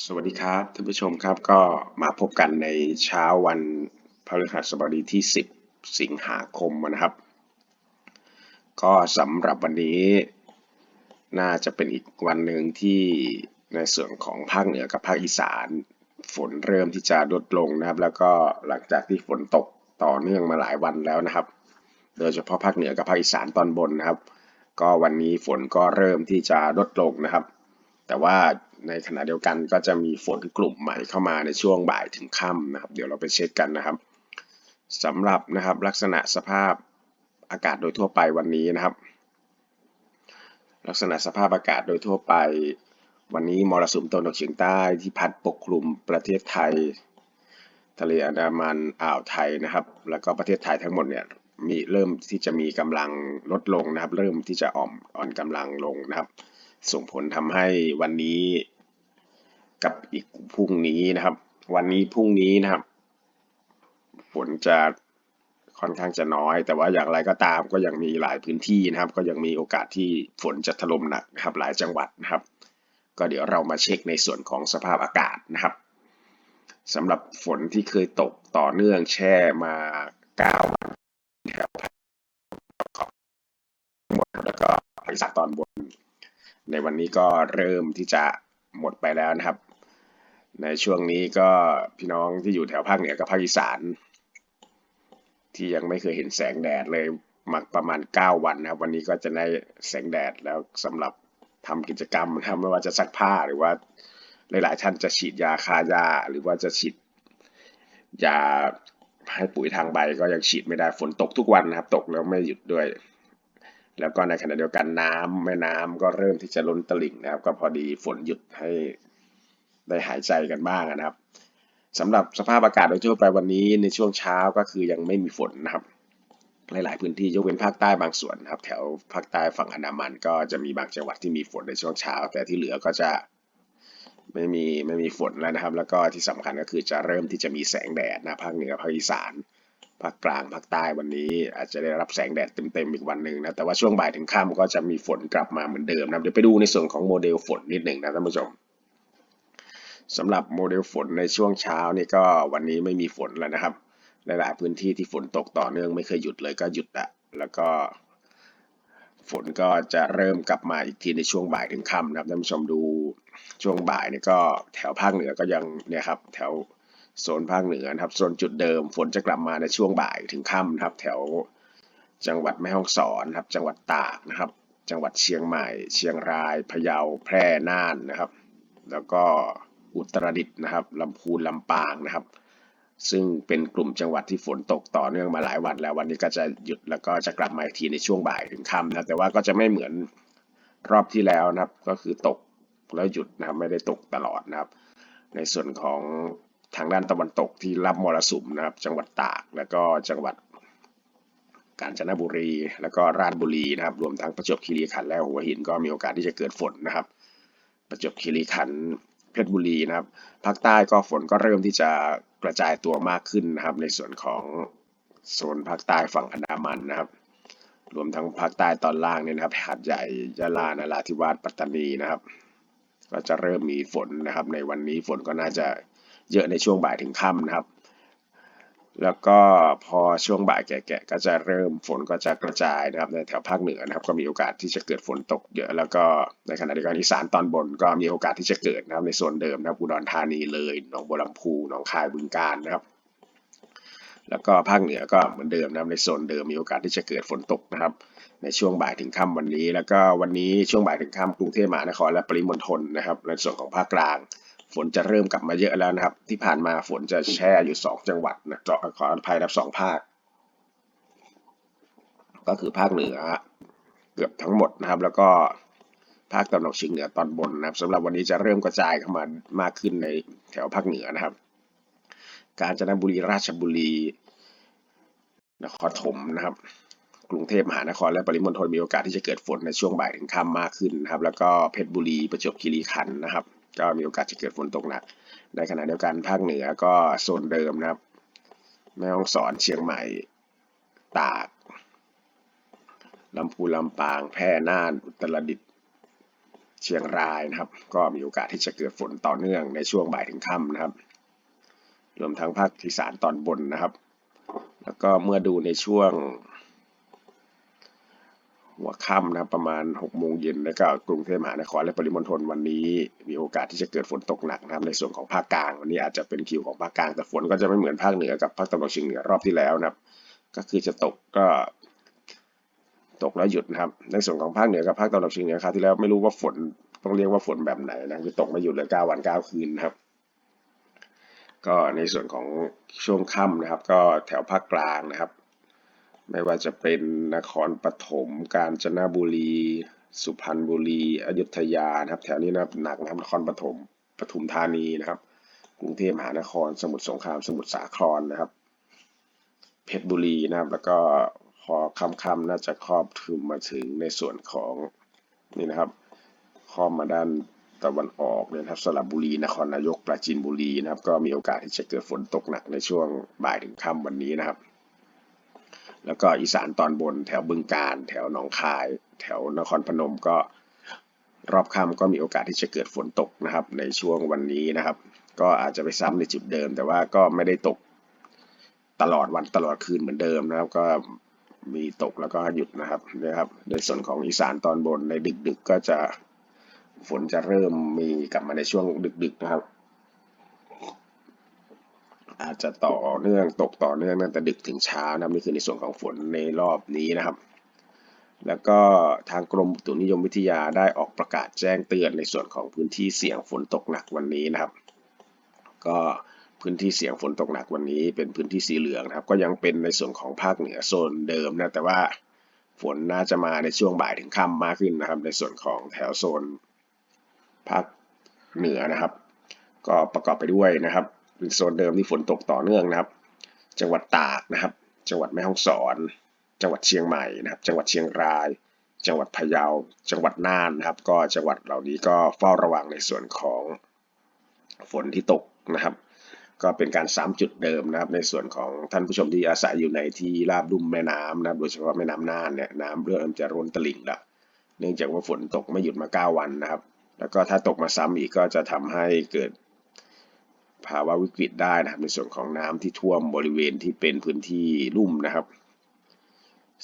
สวัสดีครับท่านผู้ชมครับก็มาพบกันในเช้าวันพฤหัสบดีที่ 10 สิงหาคมนะครับ ก็สำหรับวันนี้ น่าจะเป็นอีกวันหนึ่งที่ในส่วนของภาคเหนือกับภาคอีสาน ฝนเริ่มที่จะลดลงนะครับ แล้วก็หลังจากที่ฝนตกต่อเนื่องมาหลายวันแล้วนะครับ โดยเฉพาะภาคเหนือกับภาคอีสานตอนบนนะครับ ก็วันนี้ฝนก็เริ่มที่จะลดลงนะครับ แต่ว่า ในขณะเดียวกันก็จะมีฝนกลุ่มใหม่เข้ามาในช่วงบ่ายถึงค่ำนะครับ เดี๋ยวเราไปเช็คกันนะครับสำหรับนะครับลักษณะสภาพอากาศโดยทั่วไปวันนี้นะครับ ลักษณะสภาพอากาศโดยทั่วไป วันนี้มรสุมตะวันตกเฉียงใต้ที่พัดปกคลุมประเทศไทย ทะเลอันดามันอ่าวไทยนะครับ แล้วก็ประเทศไทยทั้งหมดเนี่ยมีเริ่มที่จะมีกำลังลดลงนะครับ เริ่มที่จะอ่อนอ่อนกำลังลงนะครับ ส่งผลทำให้วันนี้ กับอีกพรุ่งนี้นะครับ วันนี้พรุ่งนี้นะครับ ฝนจะค่อนข้างจะน้อย แต่ว่าอย่างไรก็ตามก็ยังมีหลายพื้นที่นะครับ ก็ยังมีโอกาสที่ฝนจะถล่มหนักนะครับ หลายจังหวัดนะครับ ก็เดี๋ยวเรามาเช็คในส่วนของสภาพอากาศนะครับสำหรับฝนที่เคยตกต่อเนื่องแช่มา 9 วันแถวหมดแล้วก็ภาคตอนบน ในวันนี้ก็เริ่มที่จะหมดไปแล้วนะครับ ในช่วงนี้ก็พี่น้องที่อยู่แถวภาคเหนือกับภาคอีสาน ที่ยังไม่เคยเห็นแสงแดดเลยมาประมาณ 9 วันนะครับ วันนี้ก็จะได้แสงแดดแล้วสำหรับทำกิจกรรมนะครับไม่ว่าจะซักผ้าหรือว่าหลายๆท่านจะฉีดยาฆ่าหญ้าหรือว่าจะฉีดยาให้ปุ๋ยทางใบก็ยังฉีดไม่ได้ฝนตกทุกวันนะครับ ตกแล้วไม่หยุดด้วย แล้วก็ในขณะเดียวกันน้ำแม่น้ำก็เริ่มที่จะล้นตลิ่งนะครับ ก็พอดีฝนหยุดให้ ได้หายใจกันบ้างนะครับสำหรับสภาพอากาศโดยทั่วไปวันนี้ในช่วงเช้าก็คือยังไม่มีฝนนะครับหลาย ๆ พื้นที่ยกเว้นภาคใต้บางส่วนนะครับ แถวภาคใต้ฝั่งอันดามันก็จะมีบางจังหวัดที่มีฝนในช่วงเช้า แต่ที่เหลือก็จะไม่มีไม่มีฝนแล้วนะครับ แล้วก็ที่สำคัญก็คือจะเริ่มที่จะมีแสงแดดนะภาคเหนือภาคอีสานภาคกลางภาคใต้วันนี้ อาจจะได้รับแสงแดดเต็ม ๆ อีกวันหนึ่งนะแต่ว่าช่วงบ่ายถึงค่ำก็จะมีฝนกลับมาเหมือนเดิมนะเดี๋ยวไปดูในส่วนของโมเดลฝนนิดหนึ่งนะท่านผู้ชม สำหรับโมเดลฝนในช่วงเช้านี่ก็วันนี้ไม่มีฝนแล้วนะครับหลายๆพื้นที่ที่ฝนตกต่อเนื่องไม่เคยหยุดเลยก็หยุดละแล้วก็ ฝนก็จะเริ่มกลับมาอีกทีในช่วงบ่ายถึงค่ำนะครับท่านผู้ชมดูช่วงบ่ายนี่ก็แถวภาคเหนือก็ยังเนี่ยครับแถวโซนภาคเหนือนะครับโซนจุดเดิม ฝนจะกลับมาในช่วงบ่ายถึงค่ำนะครับ แถวจังหวัดแม่ฮ่องสอนครับ จังหวัดตากนะครับ จังหวัดเชียงใหม่ เชียงรายพะเยาแพร่น่านนะครับ แล้วก็ อุตรดิตถ์นะครับลำพูนลำปางนะครับ ซึ่งเป็นกลุ่มจังหวัดที่ฝนตกต่อเนื่องมาหลายวันแล้ววันนี้ก็จะหยุดแล้วก็จะกลับมาอีกทีในช่วงบ่ายถึงค่ำนะแต่ว่าก็จะไม่เหมือนรอบที่แล้วนะครับ ก็คือตกแล้วหยุดนะครับไม่ได้ตกตลอดนะครับ ในส่วนของทางด้านตะวันตกที่รับมรสุมนะครับ จังหวัดตากแล้วก็จังหวัดกาญจนบุรี แล้วก็ราชบุรีนะครับ รวมทั้งประจวบคีรีขันธ์และหัวหินก็มีโอกาสที่จะเกิดฝนนะครับ ประจวบคีรีขันธ์ เพชรบุรีนะครับ ภาคใต้ก็ฝนก็เริ่มที่จะกระจายตัวมากขึ้นนะครับ ในส่วนของโซนภาคใต้ฝั่งอันดามันนะครับ รวมทั้งภาคใต้ตอนล่างเนี่ยนะครับหาดใหญ่ยะลานราธิวาสปัตตานีนะครับ ก็จะเริ่มมีฝนนะครับ ในวันนี้ฝนก็น่าจะเยอะในช่วงบ่ายถึงค่ำนะครับ แล้วก็พอช่วงบ่ายแก่ๆก็จะเริ่มฝนก็จะกระจายนะครับในแถวภาคเหนือนะครับก็มีโอกาสที่จะเกิดฝนตกเยอะ แล้วก็ในขณะเดียวกันอีสานตอนบนก็มีโอกาสที่จะเกิดนะครับในโซนเดิมนะครับอุดรธานีเลยหนองบัวลำพูหนองคายบึงกาฬนะครับแล้วก็ภาคเหนือก็เหมือนเดิมนะครับในโซนเดิมมีโอกาสที่จะเกิดฝนตกนะครับในช่วงบ่ายถึงค่ำวันนี้ แล้วก็วันนี้ช่วงบ่ายถึงค่ำกรุงเทพมหานครและปริมณฑลนะครับในส่วนของภาคกลาง ฝนจะเริ่มกลับมาเยอะแล้วนะครับ ที่ผ่านมาฝนจะแช่อยู่สองจังหวัดนะเจาะขออภัยรับสองภาค ก็คือภาคเหนือเกือบทั้งหมดนะครับ แล้วก็ภาคตะวันออกเฉียงเหนือตอนบนนะครับสำหรับวันนี้จะเริ่มกระจายเข้ามามากขึ้นในแถวภาคเหนือนะครับ กาญจนบุรีราชบุรี นครถมนะครับ กรุงเทพมหานครและปริมณฑลมีโอกาสที่จะเกิดฝนในช่วงบ่ายถึงค่ำมากขึ้นนะครับ แล้วก็เพชรบุรีประจวบคีรีขันธ์นะครับ ก็มีโอกาสจะเกิดฝนตกหนักในขณะเดียวกันภาคเหนือก็โซนเดิมนะครับแม่ฮ่องสอนเชียงใหม่ตากลำพูนลำปางแพร่น่านอุตรดิตถ์เชียงรายนะครับ ก็มีโอกาสที่จะเกิดฝนต่อเนื่องในช่วงบ่ายถึงค่ำนะครับรวมทั้งภาคอีสานตอนบนนะครับ แล้วก็เมื่อดูในช่วง หัวค่ำนะครับประมาณ6โมงเย็นแล้วก็กรุงเทพมหานครและปริมณฑลวันนี้ มีโอกาสที่จะเกิดฝนตกหนักนะครับในส่วนของภาคกลางวันนี้อาจจะเป็นคิวของภาคกลางแต่ฝนก็จะไม่เหมือนภาคเหนือกับภาคตะวันออกเฉียงเหนือรอบที่แล้วนะครับ ก็คือจะตกก็ตกแล้วหยุดนะครับ ในส่วนของภาคเหนือกับภาคตะวันออกเฉียงเหนือคราวที่แล้วไม่รู้ว่าฝนต้องเรียกว่าฝนแบบไหนนะคือตกไม่หยุดเลย9วัน9คืนนะครับ ก็ในส่วนของช่วงค่ำนะครับ ก็แถวภาคกลางนะครับ ไม่ว่าจะเป็นนครปฐมกาญจนบุรี สุพรรณบุรีอยุธยานะครับ แถวนี้นะหนักนะครับนครปฐมปทุมธานีนะครับ กรุงเทพมหานคร สมุทรสงคราม สมุทรสาครนะครับ เพชรบุรีนะครับ แล้วก็พอค่ำๆน่าจะครอบคลุมมาถึงในส่วนของนี่นะครับครอบมาด้านตะวันออกเนี่ยครับสระบุรีนครนายกปราจีนบุรีนะครับ ก็มีโอกาสที่จะเกิดฝนตกหนักในช่วงบ่ายถึงค่ำวันนี้นะครับ แล้วก็อีสานตอนบนแถวบึงกาฬแถวหนองคาย แถวนครพนมก็รอบค่ำก็มีโอกาสที่จะเกิดฝนตกนะครับ ในช่วงวันนี้นะครับ ก็อาจจะไปซ้ำในจุดเดิม แต่ว่าก็ไม่ได้ตกตลอดวันตลอดคืนเหมือนเดิมนะครับ ก็มีตกแล้วก็หยุดนะครับนะครับ ในส่วนของอีสานตอนบนในดึกๆก็จะฝนจะเริ่มมีกลับมาในช่วงดึกๆนะครับ อาจจะต่อเนื่องตกต่อเนื่องตั้งแต่ดึกถึงเช้านะครับนี่คือในส่วนของฝนในรอบนี้นะครับ แล้วก็ทางกรมอุตุนิยมวิทยาได้ออกประกาศแจ้งเตือนในส่วนของพื้นที่เสี่ยงฝนตกหนักวันนี้นะครับ ก็พื้นที่เสี่ยงฝนตกหนักวันนี้เป็นพื้นที่สีเหลืองนะครับ ก็ยังเป็นในส่วนของภาคเหนือโซนเดิมนะแต่ว่าฝนน่าจะมาในช่วงบ่ายถึงค่ำมากขึ้นนะครับ ในส่วนของแถวโซนภาคเหนือนะครับ ก็ประกอบไปด้วยนะครับ โซนเดิมที่ฝนตกต่อเนื่องนะครับ จังหวัดตากนะครับ จังหวัดแม่ฮ่องสอน จังหวัดเชียงใหม่นะครับ จังหวัดเชียงราย จังหวัดพะเยา จังหวัดน่านนะครับ ก็จังหวัดเหล่านี้ก็เฝ้าระวังในส่วนของฝนที่ตกนะครับ ก็เป็นการซ้ำจุดเดิมนะครับ ในส่วนของท่านผู้ชมที่อาศัยอยู่ในที่ราบลุ่มแม่น้ำนะครับ โดยเฉพาะแม่น้ำน่านเนี่ยน้ำเริ่มจะร้นตลิ่งละเนื่องจากว่าฝนตกไม่หยุดมา 9 วันนะครับ แล้วก็ถ้าตกมาซ้ำอีกก็จะทำให้เกิด ภาวะวิกฤตได้นะครับในส่วนของน้ำที่ท่วมบริเวณที่เป็นพื้นที่ลุ่มนะครับ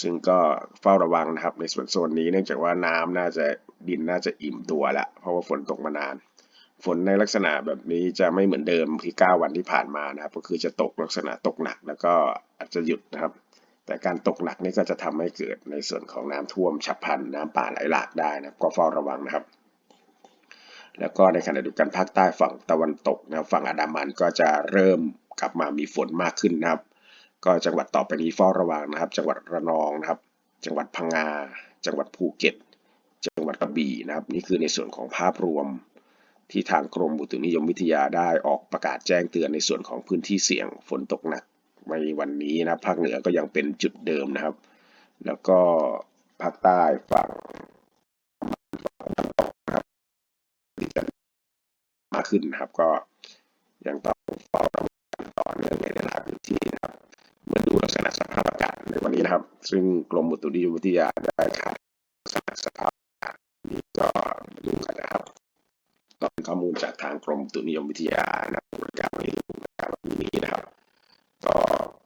ซึ่งก็เฝ้าระวังนะครับ ในส่วนโซนนี้เนื่องจากว่าน้ำน่าจะดินน่าจะอิ่มตัวละเพราะว่าฝนตกมานาน ฝนในลักษณะแบบนี้จะไม่เหมือนเดิมที่ 9 วันที่ผ่านมานะครับ ก็คือจะตกลักษณะตกหนัก แล้วก็อาจจะหยุดนะครับ แต่การตกหนักนี่ก็จะทำให้เกิดในส่วนของน้ำท่วมฉับพลันน้ำป่าไหลหลากได้นะครับ ก็เฝ้าระวังนะครับ แล้วก็ในขณะเดียวกันภาคใต้ฝั่งตะวันตกนะครับฝั่งอันดามันก็จะเริ่มกลับมามีฝนมากขึ้นนะครับ ก็จังหวัดต่อไปนี้เฝ้าระวังนะครับ จังหวัดระนองนะครับ จังหวัดพังงา จังหวัดภูเก็ต จังหวัดกระบี่นะครับ นี่คือในส่วนของภาพรวมที่ทางกรมอุตุนิยมวิทยาได้ออกประกาศแจ้งเตือนในส่วนของพื้นที่เสี่ยงฝนตกหนักในวันนี้นะภาคเหนือก็ยังเป็นจุดเดิมนะครับ แล้วก็ภาคใต้ฝั่งที่จะมากขึ้นนะครับ ก็ยังต้องเฝ้าระวังต่อเนื่องในหลายพื้นที่นะครับเมื่อดูลักษณะสภาพอากาศในวันนี้นะครับ ซึ่งกรมอุตุนิยมวิทยาได้คาดลักษณะสภาพอากาศนี้ก็ดูกันนะครับก็เป็นข้อมูลจากทางกรมอุตุนิยมวิทยานะบริการให้ดูนะครับวันนี้นะครับ ก็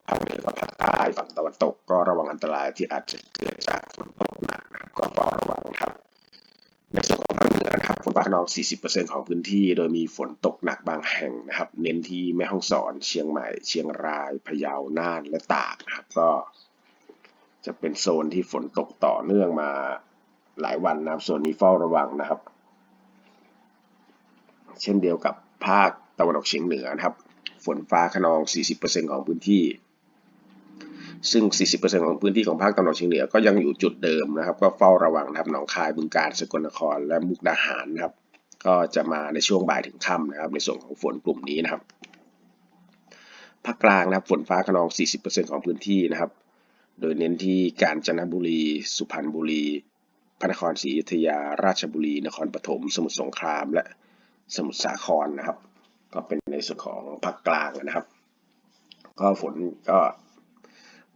ภาคเหนือกับภาคใต้ฝั่งตะวันตก ก็ระวังอันตรายที่อาจจะเกิดจากฝนตกหนักนะครับก็เฝ้า ฟ้าขนอง 40%ของพื้นที่ โดยมีฝนตกหนักบางแห่งนะครับ เน้นที่แม่ฮ่องสอน เชียงใหม่ เชียงราย พะเยา น่าน และตากนะครับ ก็จะเป็นโซนที่ฝนตกต่อเนื่องมาหลายวันนะครับ ส่วนนี้เฝ้าระวังนะครับ เช่นเดียวกับภาคตะวันออกเฉียงเหนือนะครับ ฝนฟ้าขนอง 40%ของพื้นที่ ซึ่ง 40%ของพื้นที่ของภาคตะวันออกเฉียงเหนือก็ยังอยู่จุดเดิมนะครับ ก็เฝ้าระวังนะครับหนองคายบึงกาฬสกลนคร และมุกดาหารนะครับ ก็จะมาในช่วงบ่ายถึงค่ำนะครับ ในส่วนของฝนกลุ่มนี้นะครับภาคกลางนะครับฝนฟ้าขนอง 40%ของพื้นที่นะครับ โดยเน้นที่กาญจนบุรี สุพรรณบุรีพระนครศรีอยุธยา ราชบุรี นครปฐม สมุทรสงคราม และสมุทรสาครนะครับ ก็เป็นในส่วนของภาคกลางนะครับ ก็ฝนก็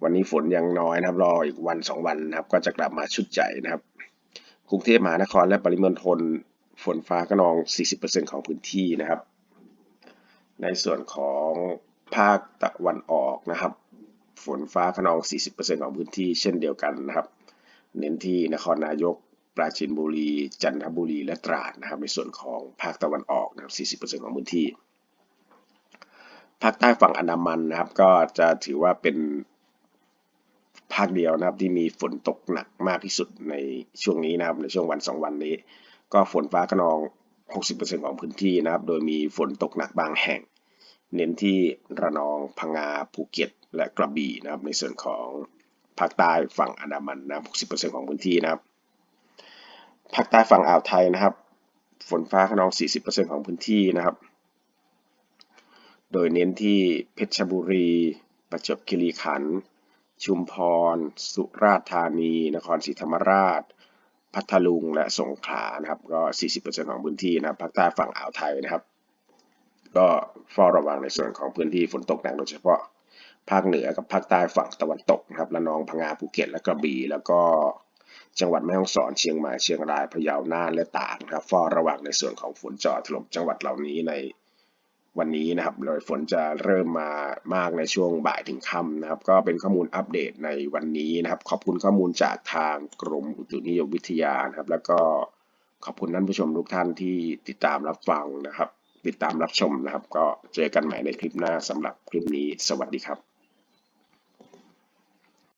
วันนี้ฝนยังน้อยนะครับ รออีกวันสองวันนะครับ ก็จะกลับมาชุดใหญ่นะครับ กรุงเทพมหานครและปริมณฑลฝนฟ้าขนอง 40%ของพื้นที่นะครับ ในส่วนของภาคตะวันออกนะครับ ฝนฟ้าขนอง 40%ของพื้นที่เช่นเดียวกันนะครับ เน้นที่นครนายกปราจีนบุรี จันทบุรี และตราดนะครับ ในส่วนของภาคตะวันออกนะครับ 40%ของพื้นที่ ภาคใต้ฝั่งอันดามันนะครับ ก็จะถือว่าเป็น ภาคเดียวนะครับที่มีฝนตกหนักมากที่สุดในช่วงนี้นะครับในช่วงวันสองวันนี้ ก็ฝนฟ้าขนอง 60%ของพื้นที่นะครับ โดยมีฝนตกหนักบางแห่ง เน้นที่ระนองพังงาภูเก็ต และกระบี่นะครับ ในส่วนของภาคใต้ฝั่งอันดามันนะครับ60%ของพื้นที่นะครับภาคใต้ฝั่งอ่าวไทยนะครับ ฝนฟ้าขนอง 40%ของพื้นที่นะครับ โดยเน้นที่เพชรบุรี ประจวบคีรีขันธ์ ชุมพร สุราษฎร์ธานี นครศรีธรรมราช พัทลุง และสงขลานะครับ ก็ 40%ของพื้นที่นะครับภาคใต้ฝั่งอ่าวไทยนะครับ ก็เฝ้าระวังในส่วนของพื้นที่ฝนตกหนักโดยเฉพาะภาคเหนือกับภาคใต้ฝั่งตะวันตกนะครับระนองพังงาภูเก็ตและกระบี่แล้วก็จังหวัดแม่ฮ่องสอนเชียงใหม่เชียงรายพะเยาน่านและตากนะครับเฝ้าระวังในส่วนของฝนจ่อถล่มจังหวัดเหล่านี้ใน วันนี้นะครับโดยฝนจะเริ่มมามากในช่วงบ่ายถึงค่ำนะครับ ก็เป็นข้อมูลอัปเดตในวันนี้นะครับ ขอบคุณข้อมูลจากทางกรมอุตุนิยมวิทยานะครับ แล้วก็ขอบคุณท่านผู้ชมทุกท่านที่ติดตามรับฟังนะครับ ติดตามรับชมนะครับ ก็เจอกันใหม่ในคลิปหน้าสำหรับคลิปนี้ สวัสดีครับ